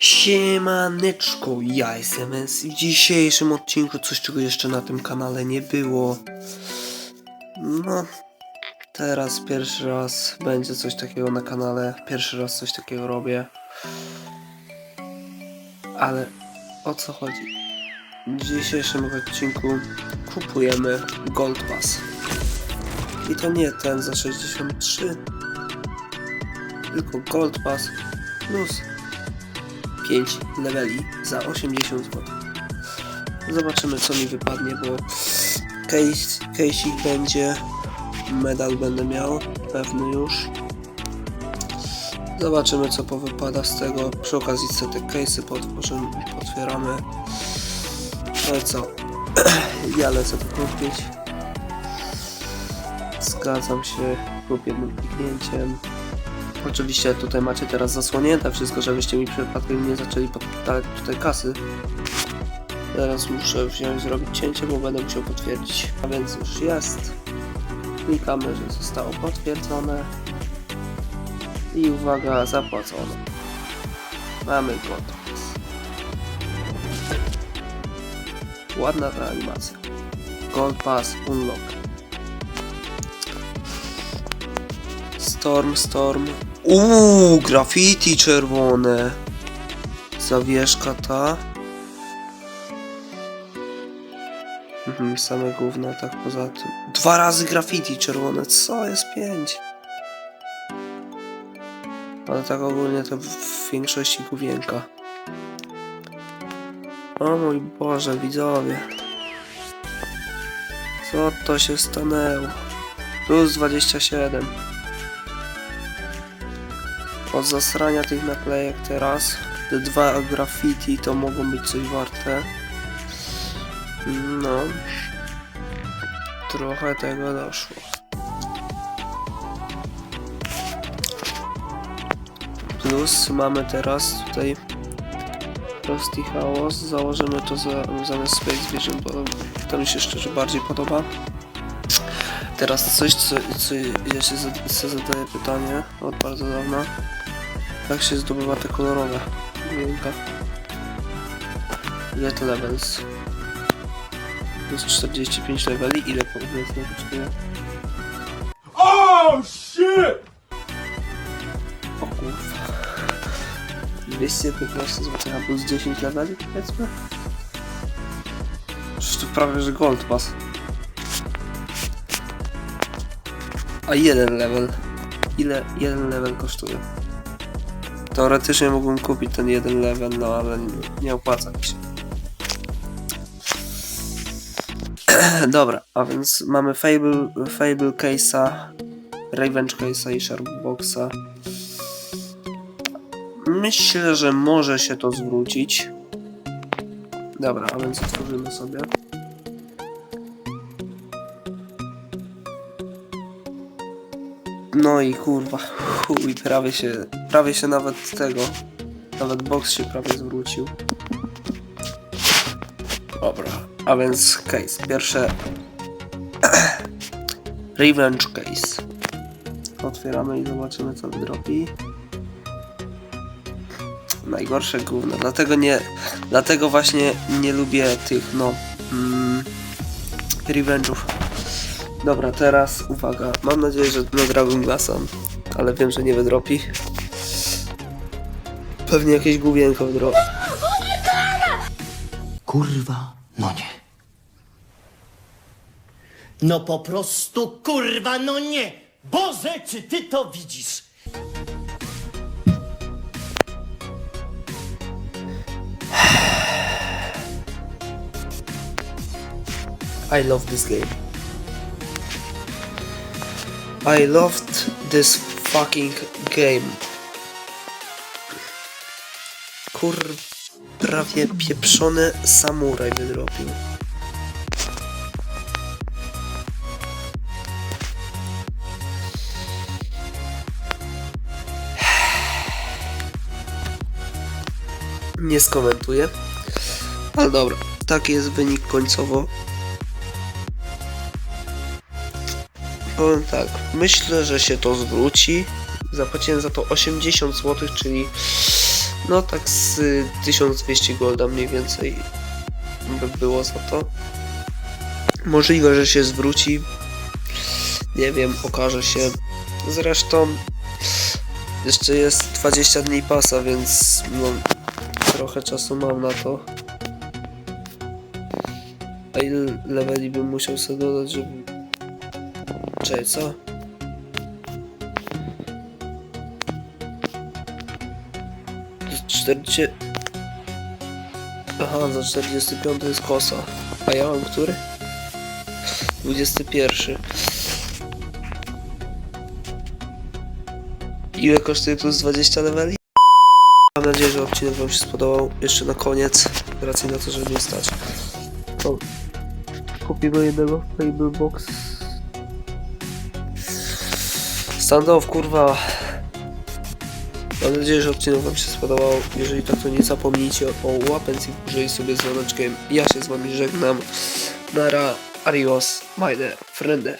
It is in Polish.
Siemaneczko, ja jestem S w dzisiejszym odcinku coś czego jeszcze na tym kanale nie było. No, teraz pierwszy raz będzie coś takiego na kanale, pierwszy raz coś takiego robię. Ale o co chodzi? W dzisiejszym odcinku kupujemy Gold Pass. I to nie ten za 63, tylko Gold Pass plus 5 leveli za 80 zł. Zobaczymy co mi wypadnie, bo case, case'ik będzie, medal będę miał, pewny już. Zobaczymy co powypada z tego. Przy okazji sobie te case'y potworzymy, potwieramy. No i co? ja lecę to kupić. Zgadzam się, kupię jednym kliknięciem. Oczywiście tutaj macie teraz zasłonięte wszystko, żebyście mi przypadkiem nie zaczęli podpalać tutaj kasy. Teraz muszę wziąć, zrobić cięcie, bo będę musiał potwierdzić. A więc już jest. Klikamy, że zostało potwierdzone. I uwaga, zapłacone. Mamy gold. Ładna ta animacja. Gold Pass Unlock. Storm, storm. Uuu, graffiti czerwone. Zawieszka ta. Mhm, same gówno, tak poza tym. Dwa razy graffiti czerwone, co jest pięć? Ale tak ogólnie to w większości główienka. O mój Boże, widzowie. Co to się stanęło? Plus 27. Od zasrania tych naklejek teraz te dwa graffiti to mogą być coś warte. No. Trochę tego doszło. Plus mamy teraz tutaj prosty chaos. Założymy to za, zamiast Space Vision, bo to mi się szczerze bardziej podoba. Teraz coś, co, co ja się zad- sobie zadaję pytanie od bardzo dawna. Jak się zdobywa te kolorowe główka? Ile to levels? Plus 45 leveli, ile powiedzmy kosztuje? Oh shit! O kurwa. 215 zł plus 10 leveli powiedzmy? Przecież to prawie że gold pass. A jeden level. Ile jeden level kosztuje? Teoretycznie mógłbym kupić ten jeden level, no ale nie, opłaca mi się. Dobra, a więc mamy Fable, Fable Case'a, Revenge Case'a i Sharpboxa. Myślę, że może się to zwrócić. Dobra, a więc otworzymy sobie. No i kurwa, chuj, prawie się, prawie się nawet tego, nawet box się prawie zwrócił. Dobra, a więc case, pierwsze Revenge Case. Otwieramy i zobaczymy co wydropi. Najgorsze gówno, dlatego nie, dlatego właśnie nie lubię tych, no, mm, Revenge'ów. Dobra, teraz uwaga. Mam nadzieję, że na Dragon Glassa, ale wiem, że nie wydropi. Pewnie jakieś główienko wydropi. Kurwa, no nie. No po prostu kurwa, no nie! Boże, czy ty to widzisz? I love this game. I loved this fucking game. Kur... Prawie pieprzony samuraj wydropił. Nie skomentuję. Ale dobra, taki jest wynik końcowo. Powiem tak, myślę, że się to zwróci. Zapłaciłem za to 80 zł, czyli No tak z y, 1200 golda mniej więcej by było za to. Możliwe, że się zwróci. Nie wiem, okaże się. Zresztą jeszcze jest 20 dni pasa, więc no, trochę czasu mam na to. A ile leveli bym musiał sobie dodać, żeby... Czekaj, co? To 40... Aha, za 45 jest kosa. A ja mam który? 21. Ile kosztuje plus 20 leveli? Mam nadzieję, że odcinek Wam się spodobał. Jeszcze na koniec, racji na to, że mnie stać. To kupimy jednego Fable Box. Standoff, kurwa. Mam nadzieję, że odcinek Wam się spodobał. Jeżeli tak, to nie zapomnijcie o górze i sobie z dzwoneczkiem. Ja się z Wami żegnam. Nara, adios, meine Freunde.